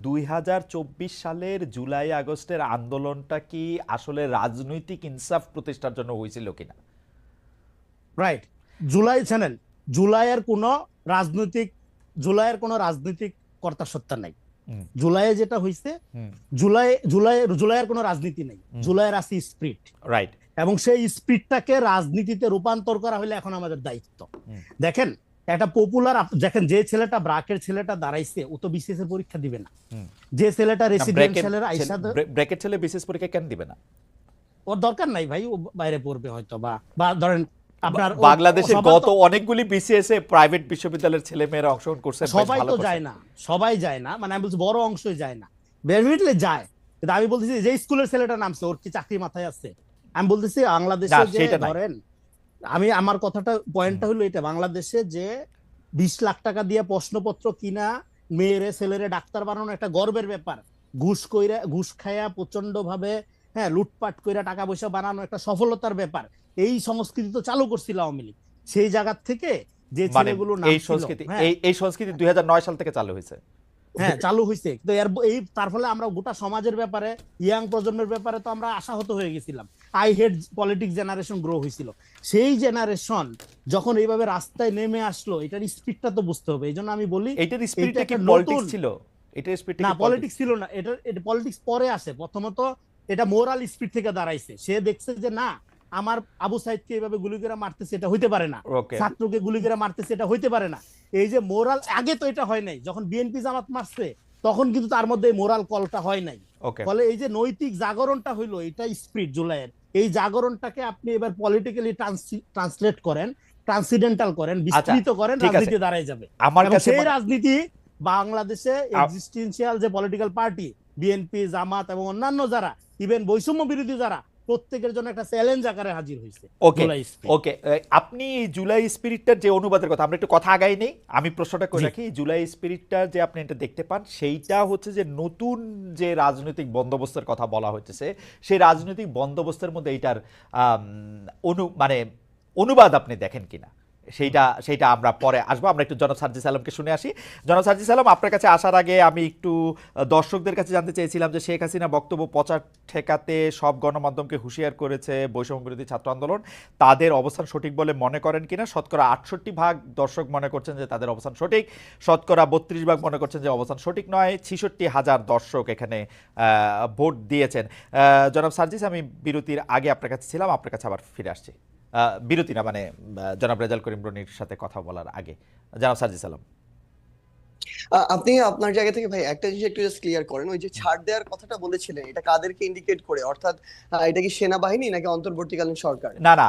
দুই হাজার চব্বিশ সালের জুলাই আগস্টের আন্দোলনটা কি আসলে রাজনৈতিক ইনসাফ প্রতিষ্ঠার জন্য হয়েছিল কিনা? রাইট জুলাই চ্যানেল জুলাইয়ের কোনো রাজনৈতিক জুলাইয়ের কোনো রাজনৈতিক কর্তা সত্তা নাই। জুলাইয়ে যেটা হয়েছে জুলাই জুলাই জুলাইয়ের কোনো রাজনীতি নেই। জুলাইয়ের আছে স্পিরিট রাইট এবং সেই স্পিরিটটাকে রাজনীতিতে রূপান্তর করা হলে এখন আমাদের দায়িত্ব। দেখেন একটা পপুলার দেখেন যে ছেলেটা ব্রাকের ছেলেটা দাঁড়াইছে ও তো বিসিএস এর পরীক্ষা দিবে না। যে ছেলেটা রেসিডেন্সিয়ালের আইসা ব্রেকেট ছেলে বিশেষ পরীক্ষা কেন দিবে না? ওর দরকার নাই ভাই ও বাইরে পড়বে হয়তো বা বা ধরেন আপনার বাংলাদেশে গত অনেকগুলি বিসিএস এ প্রাইভেট বিশ্ববিদ্যালয়ের ছেলে মেয়েরা অংশগ্রহণ করছে সবাই তো যায় না সবাই যায় না মানে আমি বলছি বড় অংশই যায় না। ডেফিনেটলি যায় কিন্তু আমি বলতেছি যে স্কুলের ছেলেটা নামছে ওর কি চাকরি মাথায় আছে? আমি বলতেছি বাংলাদেশে যে ধরেন আমি আমার কথাটা পয়েন্টটা হলো এটা বাংলাদেশে যে বিশ লাখ টাকা দিয়ে প্রশ্নপত্র কিনা মেয়েরে ছেলেরে ডাক্তার বানানো একটা গর্বের ব্যাপার। ঘুষ কইরা ঘুষ খায়া প্রচণ্ড ভাবে হ্যাঁ লুটপাট কইরা টাকা পয়সা বানানো একটা সফলতার ব্যাপার। এই সংস্কৃতি তো চালু করছিল আওয়ামী লীগ। সেই জায়গা থেকে যে মানে ছেলেগুলো এই সংস্কৃতি হ্যাঁ, এই এই সংস্কৃতি দুই হাজার নয় সাল থেকে চালু হয়েছে। হ্যাঁ চালু হয়েছে তো এর এই তার ফলে আমরা গোটা সমাজের ব্যাপারে ইয়াং প্রজন্মের ব্যাপারে তো আমরা আশাহত হয়ে গেছিলাম। I hate politics generation grow হয়েছিল। সেই জেনারেশন যখন এইভাবে রাস্তায় নেমে আসলো এটার স্পিডটা তো বুঝতে হবে। এই জন্য আমি বলি এইটার স্পিরিটটা কি পলিটিক্স ছিল? এটার স্পিরিটটা না পলিটিক্স ছিল না। এটা এটা পলিটিক্স পরে আসে। প্রথমত এটা মোরাল স্পিড থেকে দাঁড়াইছে। সে দেখছে যে না আমার আবু সাইদকে এইভাবে গুলি করে মারতেছে এটা হইতে পারে না। ছাত্রকে গুলি করে মারতেছে এটা হইতে পারে না। এই যে মোরাল আগে তো এটা হয় নাই। যখন বিএনপি জামাত মারছে তখন কিন্তু তার মধ্যে মোরাল কলটা হয় নাই। ফলে এই যে নৈতিক জাগরণটা হইল এটা স্পিরিট জুলাইয়ের। এই জাগরণটাকে আপনি এবার পলিটিক্যালি ট্রান্সলেট করেন ট্রান্সিডেন্টাল করেন বিস্তৃত করেন রাজনীতি দাঁড়ায় যাবে। আমার কাছে সেই রাজনীতি বাংলাদেশে এক্সিস্টেন্সিয়াল যে পলিটিক্যাল পার্টি বিএনপি জামাত এবং অন্যান্য যারা ইভেন বৈষম্য বিরোধী যারা প্রত্যেকের জন্য একটা চ্যালেঞ্জ আকারে হাজির হয়েছে ওকে ওকে আপনি জুলাই স্পিরিটটার যে অনুবাদের কথা আমরা একটু কথা আগাই নেই আমি প্রশ্নটা করে রাখি জুলাই স্পিরিটটা যে আপনি এটা দেখতে পান সেইটা হচ্ছে যে নতুন যে রাজনৈতিক বন্দোবস্তের কথা বলা হচ্ছে সেই রাজনৈতিক বন্দোবস্তের মধ্যে এইটার অনু মানে অনুবাদ আপনি দেখেন কিনা? সেইটা সেইটা আমরা পরে আসব। আমরা একটু জনাব সার্জিস আলমকে শুনে আসি। জনাব সার্জিস আলম আপনার কাছে আসার আগে আমি একটু দর্শকদের কাছে জানতে চেয়েছিলাম যে শেখ হাসিনা বক্তব্য প্রচার ঠেকাতে সব গণমাধ্যমকে হুঁশিয়ার করেছে বৈষম্য বিরোধী ছাত্র আন্দোলন। তাদের অবস্থান সঠিক বলে মনে করেন কিনা? শতকরা আটষট্টি ভাগ দর্শক মনে করছেন যে তাদের অবস্থান সঠিক। শতকরা বত্রিশ ভাগ মনে করছেন যে অবস্থান সঠিক নয়। ছিষট্টি হাজার দর্শক এখানে ভোট দিয়েছেন। জনাব সার্জিস, আমি বিরতির আগে আপনার কাছে ছিলাম। আপনার কাছে আবার ফিরে আসছি। বিরতি না মানে জনাব রেজাল করিম রনির সাথে কথা বলার আগে। জনাব সাজি সালাম আপনি আপনার জায়গা থেকে ভাই একটা জিনিস একটু জাস্ট ক্লিয়ার করেন। ওই যে ছাড় দেওয়ার কথাটা বলেছিলেন এটা কাদেরকে ইন্ডিকেট করে? অর্থাৎ এটা কি সেনাবাহিনী নাকি অন্তর্বর্তীকালীন সরকার? না না